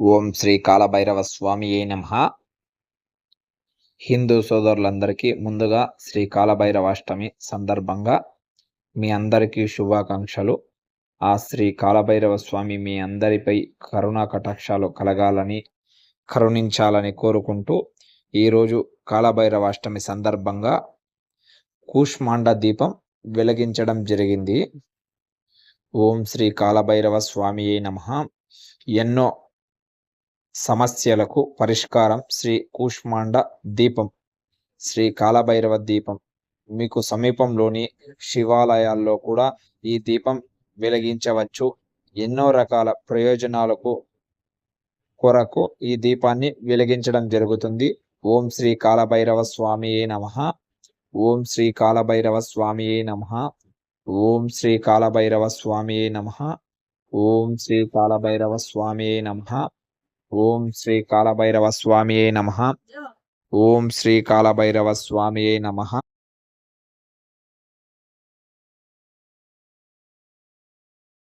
ఓం శ్రీ కాలభైరవ స్వామి ఏ నమ. హిందూ సోదరులందరికీ ముందుగా శ్రీ కాలభైరవాష్టమి సందర్భంగా మీ అందరికీ శుభాకాంక్షలు. ఆ శ్రీ కాలభైరవ స్వామి మీ అందరిపై కరుణా కటాక్షాలు కలగాలని కరుణించాలని కోరుకుంటూ ఈరోజు కాలభైరవాష్టమి సందర్భంగా కూష్మాండ దీపం వెలిగించడం జరిగింది. ఓం శ్రీ కాలభైరవ స్వామి నమ. ఎన్నో సమస్యలకు పరిష్కారం శ్రీ కూష్మాండ దీపం శ్రీ కాలభైరవ దీపం. మీకు సమీపంలోని శివాలయాల్లో కూడా ఈ దీపం వెలిగించవచ్చు. ఎన్నో రకాల ప్రయోజనాలకు కొరకు ఈ దీపాన్ని వెలిగించడం జరుగుతుంది. ఓం శ్రీ కాలభైరవ స్వామి నమ. ఓం శ్రీ కాలభైరవ స్వామి నమ. ఓం శ్రీ కాలభైరవ స్వామి నమ. ఓం శ్రీ కాలభైరవ స్వామి నమ. ఓం శ్రీ కాలభైరవ స్వామి నమ. ఓం శ్రీ కాలభైరవ స్వామి నమ.